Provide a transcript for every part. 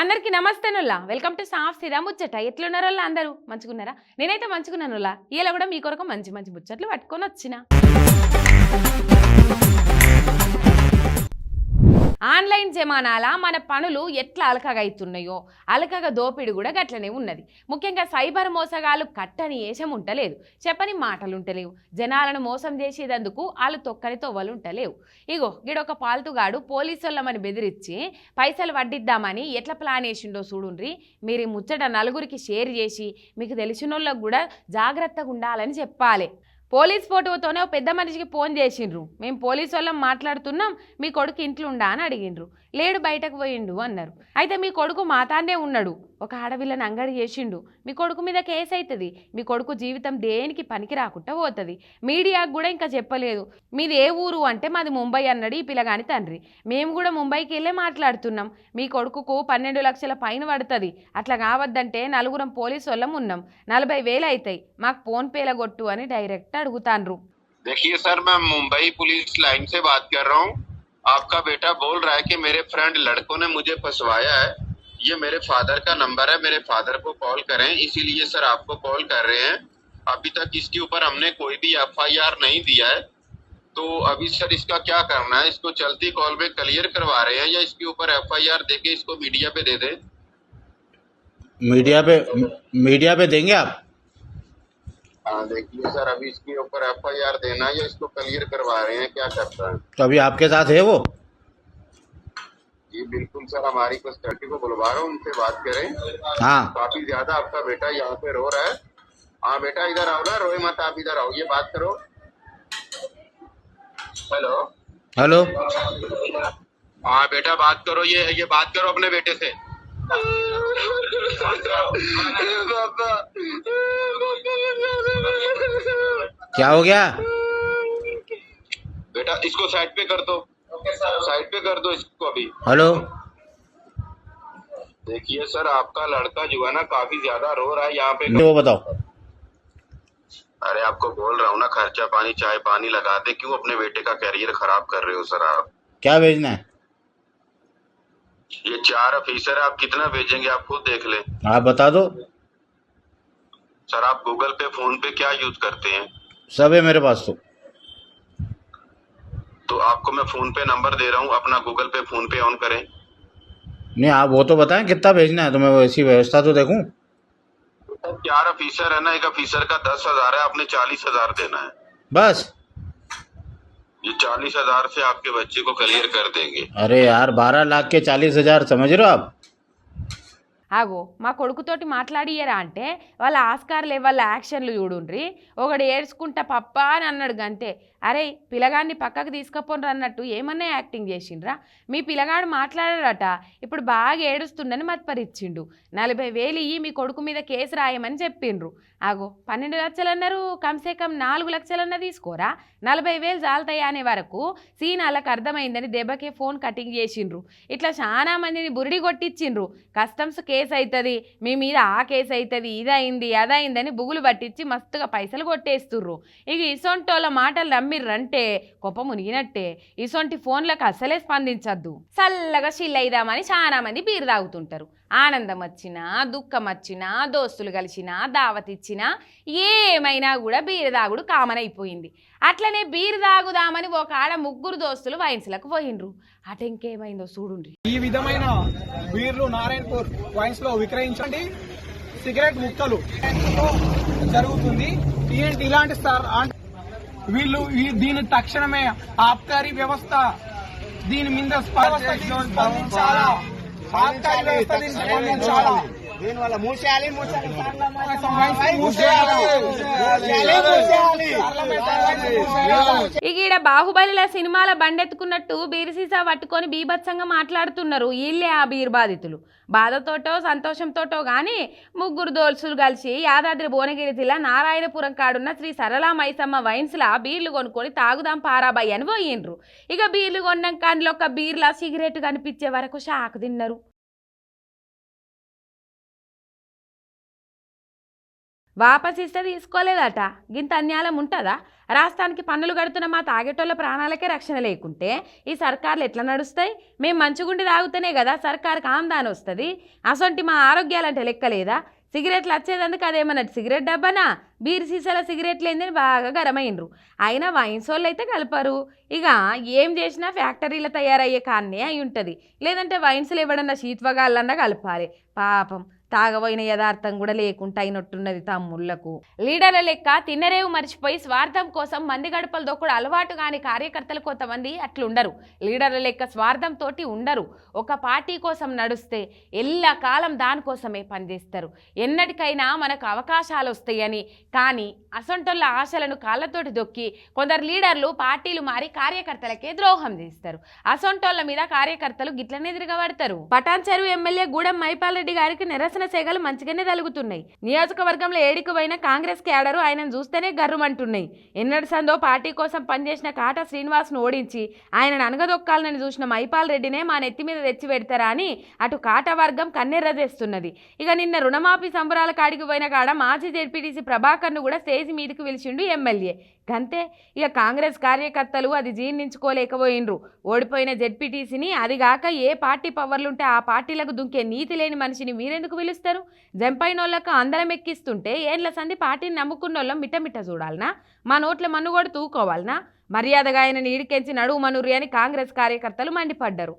అందరికి నమస్తేనుల్లా welcome to సాఫ్ సిరా ముచ్చట. ఎట్లున్నారో అందరూ? మంచుకున్నారా నేనైతే మంచుకున్నానుల్లా ఇలా కూడా మీ కొరకు మంచి మంచి ముచ్చట్లు పట్టుకొని వచ్చిన. ఆన్లైన్ జమానాల మన పనులు ఎట్లా అలకగా అవుతున్నాయో అలకగా దోపిడి కూడా గట్లనే ఉన్నది. ముఖ్యంగా సైబర్ మోసగాళ్ళు కట్టని ఏషం ఉంటలేదు చెప్పని మాటలు ఉంటలేవు జనాలను మోసం చేసేదందుకు వాళ్ళు తొక్కని తొవ్వలు ఉంటలేవు ఇగో గిడొక పాల్తుగాడు పోలీసులమని బెదిరించి పైసలు వడ్డిద్దామని ఎట్లా ప్లాన్ వేసిండో చూడుండ్రి. మీరు ముచ్చట నలుగురికి షేర్ చేసి మీకు తెలిసినోళ్ళకు కూడా జాగ్రత్తగా ఉండాలని చెప్పాలి. పోలీస్ ఫోటోతోనే పెద్ద మనిషికి ఫోన్ చేసిండ్రు. మేము పోలీస్ వాళ్ళం మాట్లాడుతున్నాం మీ కొడుకు ఇంట్లో ఉండా అని అడిగిండ్రు. లేడు బయటకు పోయిండు అన్నారు. అయితే మీ కొడుకు మాతానే ఉన్నాడు. ఒక ఆడవిల్లని అంగడి చేసిండు మీ కొడుకు మీద కేసు అవుతుంది మీ కొడుకు జీవితం దేనికి పనికి రాకుండా పోతుంది మీడియాకు కూడా ఇంకా చెప్పలేదు మీది ఏ ఊరు అంటే మాది ముంబై అన్నాడు ఈ పిల్లగాని తండ్రి మేము కూడా ముంబైకి వెళ్ళే మాట్లాడుతున్నాం మీ కొడుకుకు పన్నెండు లక్షల పైన పడుతుంది అట్లా కావద్దంటే నలుగురం పోలీసు వాళ్ళం ఉన్నాం నలభై వేలు అవుతాయి మాకు ఫోన్పేల కొట్టు అని డైరెక్ట్ అడుగుతాండ్రు देखिए सर मैं मुंबई पुलिस लाइन से बात कर रहा हूँ आपका बेटा बोल रहा है कि मेरे फ्रेंड लड़कों ने मुझे फंसवाया है ये मेरे फादर का नंबर है मेरे फादर को कॉल करें। इसीलिए सर आपको कॉल कर रहे हैं। अभी तक इसके ऊपर हमने कोई भी एफआईआर नहीं दिया है। तो अभी सर इसका क्या करना है? इसको चलती कॉल में क्लियर करवा रहे हैं या इसके ऊपर एफआईआर देके इसको मीडिया पे दे दें? मीडिया पे मीडिया पे देंगे आप? हाँ देखिए सर अभी इसके ऊपर एफआईआर देना है या इसको क्लियर करवा रहे हैं क्या करता है? तो अभी आपके साथ है वो? जी बिल्कुल सर हमारी कस्टडी को बुलवा रहा हूँ उनसे बात करें। हाँ। काफ़ी ज़्यादा आपका बेटा यहाँ पे रो रहा है। हाँ बेटा इधर आओ ना रोए मत आप इधर आओ ये बात करो। हेलो। हेलो। हाँ बेटा बात करो ये ये बात करो अपने बेटे से। क्या हो गया? बेटा इसको साइड पे कर दो। साइड पे कर दो इसको अभी। हेलो। देखिए सर आपका लड़का जो है ना काफ़ी ज़्यादा रो रहा है यहाँ पे। वो बताओ। अरे आपको बोल रहा हूँ ना खर्चा पानी चाय पानी लगा दे। क्यों अपने बेटे का करियर खराब कर रहे हो सर आप? क्या भेजना है? ये चार ऑफिसर है आप कितना भेजेंगे? आप खुद देख ले। आप बता दो। सर आप गूगल पे फ़ोन पे क्या यूज़ करते हैं? सब है मेरे पास तो। तो आपको मैं फोन पे नंबर दे रहा हूँ अपना गूगल पे फोन पे ऑन करें नहीं आप वो तो बताएं कितना भेजना है तो मैं वैसी व्यवस्था तो देखूं चार ऑफिसर है ना एक ऑफिसर का दस हजार है आपने चालीस हजार देना है बस ये चालीस हजार से आपके बच्चे को क्लियर कर देंगे अरे यार बारह लाख के चालीस हजार समझ रहे हो आप ఆగో మా కొడుకుతోటి మాట్లాడియరా అంటే వాళ్ళ ఆస్కార్ లెవెల్ యాక్షన్లు చూడుండ్రి ఒకడు ఏడ్చుకుంటా పప్ప అని అన్నాడు గంతే అరే పిల్లగాడిని పక్కకు తీసుకపోనరు అన్నట్టు ఏమన్నా యాక్టింగ్ చేసిండ్రా? మీ పిల్లగాడు మాట్లాడారట ఇప్పుడు బాగా ఏడుస్తుండని మత్పరిచ్చిండు నలభై వేలు ఇయ్యి మీ కొడుకు మీద కేసు రాయమని చెప్పిండ్రు. ఆగో పన్నెండు లక్షలు అన్నారు కమ్సే కమ్ నాలుగు లక్షలన్నా తీసుకోరా? నలభై వేలు చాలుతాయా అనే వరకు సీన్ వాళ్ళకి అర్థమైందని దెబ్బకే ఫోన్ కటింగ్ చేసిండ్రు. ఇట్లా చాలా మందిని బురిడి కొట్టించిండ్రు. కస్టమ్స్ కేసు అవుతుంది మీ మీద ఆ కేసు అవుతుంది ఇదైంది అదైందని బుగులు పట్టించి మస్తుగా పైసలు కొట్టేస్తుర్రు. ఇక ఇసొంటోళ్ళ మాటలు మీరంటే కొప్ప మునిగినట్టే ఇసొంటి ఫోన్లకు అసలే స్పందించద్దు. చల్లగా షిల్ అయిదామని చాలా మంది బీరు తాగుతుంటారు. ఆనందం వచ్చినా దుఃఖం వచ్చినా దోస్తులు కలిసినా దావతిచ్చినా ఏమైనా కూడా బీరు తాగుడు కామన్ అయిపోయింది అట్లనే బీరు తాగుదామని ఒక ఆడ ముగ్గురు దోస్తులు వైన్స్లకు పోయిండ్రు. అటు ఇంకేమైందో చూడుండ్రి. ఈ విధమైన బీర్లు నారాయణపూర్ వైన్స్లో విక్రయించండి. సిగరెట్ ముక్కలు. జరుగుతుంది. ఇలాంటి వీళ్ళు దీని తక్షణమే ఆబ్కారీ వ్యవస్థ దీని మీద స్పందించాలా? ఆబ్కారీ వ్యవస్థ దీన్ని స్పందించాలా? దీనివల్ల మూసేయాలి మూసేయాలి. ఈడ బాహుబలిల సినిమాల బండెత్తుకున్నట్టు బీర్ సీసా పట్టుకొని బీభత్సంగా మాట్లాడుతున్నారు. వీళ్ళే ఆ బీర్ బాధితులు బాధతోటో సంతోషంతోటో గాని ముగ్గురు దోల్సులు కలిసి యాదాద్రి భువనగిరి జిల్లా నారాయణపురం కాడున్న శ్రీ సరళా మైసమ్మ వైన్స్లా బీర్లు కొనుక్కొని తాగుదాం పారాబాయ్ అని పోయిండ్రు ఇక బీర్లు కొన్నాక అందులో ఒక బీర్లా సిగరెట్ కనిపించే వరకు షాక్ తిన్నారు. వాపస్ ఇస్తే తీసుకోలేదట. గింత అన్యాయం ఉంటుందా? రాష్ట్రానికి పన్నులు కడుతున్న మా తాగేటోళ్ళ ప్రాణాలకే రక్షణ లేకుంటే ఈ సర్కార్లు ఎట్లా నడుస్తాయి? మేము మంచిగుండి తాగుతూనే కదా సర్కార్కి ఆమ్దాని వస్తుంది. అసొంటి మా ఆరోగ్యాలంటే లెక్కలేదా సిగరెట్లు వచ్చేదందుకు అదేమన్నా సిగరెట్ డబ్బానా? బీర్ సీసాల సిగరెట్లు ఏందని బాగా గరమైనరు అయినా వైన్స్ వాళ్ళు అయితే కలపరు. ఇక ఏం చేసినా ఫ్యాక్టరీలో తయారయ్యే కాన్నే అయి ఉంటుంది. లేదంటే వైన్స్లు ఎవడన్నా శీత్వగాళ్ళన్నా కలపాలి. పాపం. తాగబోయిన యథార్థం కూడా లేకుండా అయినట్టున్నది తమ్ముళ్ళకు లీడర్ల లెక్క తిన్నరేవు మర్చిపోయి స్వార్థం కోసం మంది గడపలు దొక్కుడు అలవాటు కాని కార్యకర్తలు కొంతమంది అట్లుండరు. లీడర్ల లెక్క స్వార్థంతో ఉండరు. ఒక పార్టీ కోసం నడుస్తే ఎల్లా కాలం దానికోసమే పనిచేస్తారు. ఎన్నటికైనా మనకు అవకాశాలు వస్తాయని కానీ అసొంటోళ్ళ ఆశలను కాళ్ళతోటి దొక్కి కొందరు లీడర్లు పార్టీలు మారి కార్యకర్తలకే ద్రోహం చేస్తారు. అసొంటోళ్ళ మీద కార్యకర్తలు గిట్లనే తిరగబడతారు. పటాన్ చెరువు ఎమ్మెల్యే గూడెం మైపాల్ రెడ్డి గారికి నిరసన సేగలు మంచిగానే తలుగుతున్నాయి. నియోజకవర్గంలో ఏడికి పోయిన కాంగ్రెస్ క్యాడరు ఆయనను చూస్తేనే గర్రమంటున్నాయి. ఎన్నటి సందో పార్టీ కోసం పనిచేసిన కాట శ్రీనివాస్ను ఓడించి ఆయనను అనగదొక్కాలని చూసిన మైపాల్ రెడ్డినే మా నెత్తి మీద తెచ్చి పెడతారా అని అటు కాట వర్గం కన్నెర్ర చేస్తున్నది. ఇక నిన్న రుణమాఫీ సంబరాల కాడికి పోయిన కాడ మాజీ జెడ్పీటీసీ ప్రభాకర్ను కూడా స్టేజ్ మీదకి పిలిచిండు ఎమ్మెల్యే. గంతే ఇక కాంగ్రెస్ కార్యకర్తలు అది జీర్ణించుకోలేకపోయినరు ఓడిపోయిన జెడ్పీటీసీని అది గాక ఏ పార్టీ పవర్లుంటే ఆ పార్టీలకు దుంకే నీతి లేని మనిషిని మీరెందుకు పిలుస్తారు. జంపైనోళ్ళకు అందరం ఎక్కిస్తుంటే ఏండ్ల సంది పార్టీని నమ్ముకున్నోళ్ళం మిట్టమిట్ట చూడాలనా? మా నోట్ల మన్నుగోడు తూకోవాలనా? మర్యాదగా ఆయన నీడికెంచి నడువు మనురి అని కాంగ్రెస్ కార్యకర్తలు మండిపడ్డారు.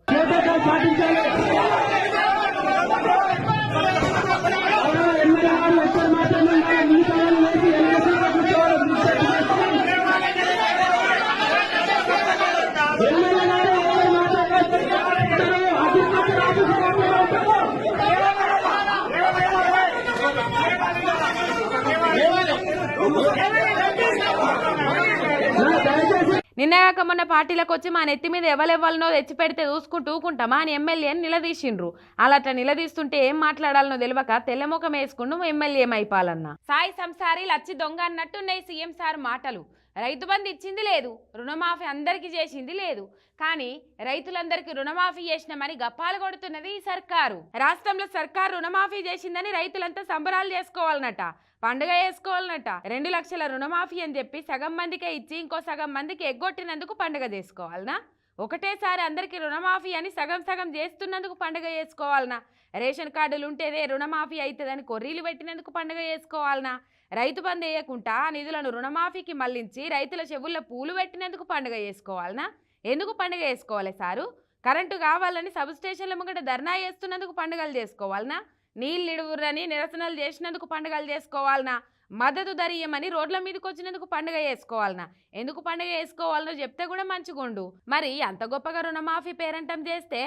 నిన్నగాక మొన్న పార్టీలకు వచ్చి మా నెత్తి మీద ఎవరెవ్వాలనో తెచ్చి పెడితే చూసుకుంటూ ఊకుంటామా అని ఎమ్మెల్యేని నిలదీసిండ్రు. అలా అట్లా నిలదీస్తుంటే ఏం మాట్లాడాలనో తెలియక తెల్లముఖం వేసుకుంటూ ఎమ్మెల్యే అయిపోవాలన్న సాయి సంసారి లచ్చి దొంగ అన్నట్టున్నాయి సీఎం సార్ మాటలు. రైతు బంధు ఇచ్చింది లేదు రుణమాఫీ అందరికీ చేసింది లేదు. కానీ రైతులందరికీ రుణమాఫీ చేసినామని గప్పాలు కొడుతున్నది ఈ సర్కారు. రాష్ట్రంలో సర్కారు రుణమాఫీ చేసిందని రైతులంతా సంబరాలు చేసుకోవాలన్నట పండుగ చేసుకోవాలన్నట. రెండు లక్షల రుణమాఫీ అని చెప్పి సగం మందికే ఇచ్చి ఇంకో సగం మందికి ఎగ్గొట్టినందుకు పండుగ చేసుకోవాలనా? ఒకటేసారి అందరికీ రుణమాఫీ అని సగం సగం చేస్తున్నందుకు పండుగ చేసుకోవాలనా? రేషన్ కార్డులు ఉంటేనే రుణమాఫీ అవుతుందని కొర్రీలు పెట్టినందుకు పండుగ చేసుకోవాలనా? రైతు బంద్ వేయకుండా నిధులను రుణమాఫీకి మళ్ళించి రైతుల చెవుల్లో పూలు పెట్టినందుకు పండుగ చేసుకోవాలనా? ఎందుకు పండుగ చేసుకోవాలి సారు? కరెంటు కావాలని సబ్ స్టేషన్ల ముంగట ధర్నా చేస్తున్నందుకు పండుగలు చేసుకోవాలనా? నీళ్ళు ఇడువురని నిరసనలు చేసినందుకు పండుగలు చేసుకోవాలనా? మద్దతు ధర ఇయ్యమని రోడ్ల మీదకి వచ్చినందుకు పండుగ చేసుకోవాలనా? ఎందుకు పండుగ చేసుకోవాలనో చెప్తే కూడా మంచిగుండు. మరి అంత గొప్పగా రుణమాఫీ పేరంటం చేస్తే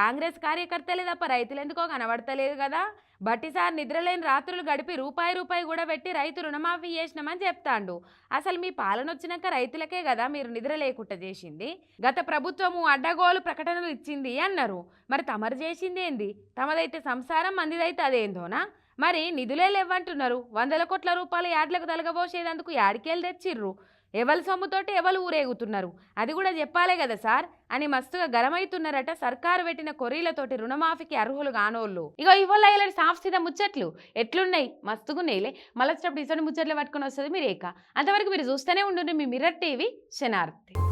కాంగ్రెస్ కార్యకర్తలే తప్ప రైతులు ఎందుకో కనబడతలేదు కదా? బట్టిసార్ నిద్రలేని రాత్రులు గడిపి రూపాయి రూపాయి కూడా పెట్టి రైతు రుణమాఫీ చేసినామని చెప్తాండు. అసలు మీ పాలన వచ్చినాక రైతులకే కదా మీరు నిద్ర లేకుండా చేసింది? గత ప్రభుత్వము అడ్డగోలు ప్రకటనలు ఇచ్చింది అన్నారు. మరి తమరు చేసింది ఏంది తమదైతే సంసారం మందిదైతే అదేందోనా? మరి నిధులే లేవంటున్నారు. వందల కోట్ల రూపాయల యాడ్లకు తలగబోసేదందుకు యాడికేలు తెచ్చిర్రు? ఎవరి సొమ్ముతోటి ఎవరు ఊరేగుతున్నారు? అది కూడా చెప్పాలే కదా సార్. అని మస్తుగా గరమైతున్నారట సర్కారు పెట్టిన కొరీలతోటి రుణమాఫీకి అర్హులు కానోళ్ళు ఇగో ఇవాళ ఇలా సాఫ్సిద ముచ్చట్లు? ఎట్లున్నాయి? మస్తుగున్నాయిలే. మళ్ళీ వచ్చేటప్పుడు ఇసడి ముచ్చట్లు పట్టుకొని వస్తుంది మీరు ఏక అంతవరకు మీరు చూస్తూనే ఉండండి మీ మిర్రర్ టీవీ శనార్థి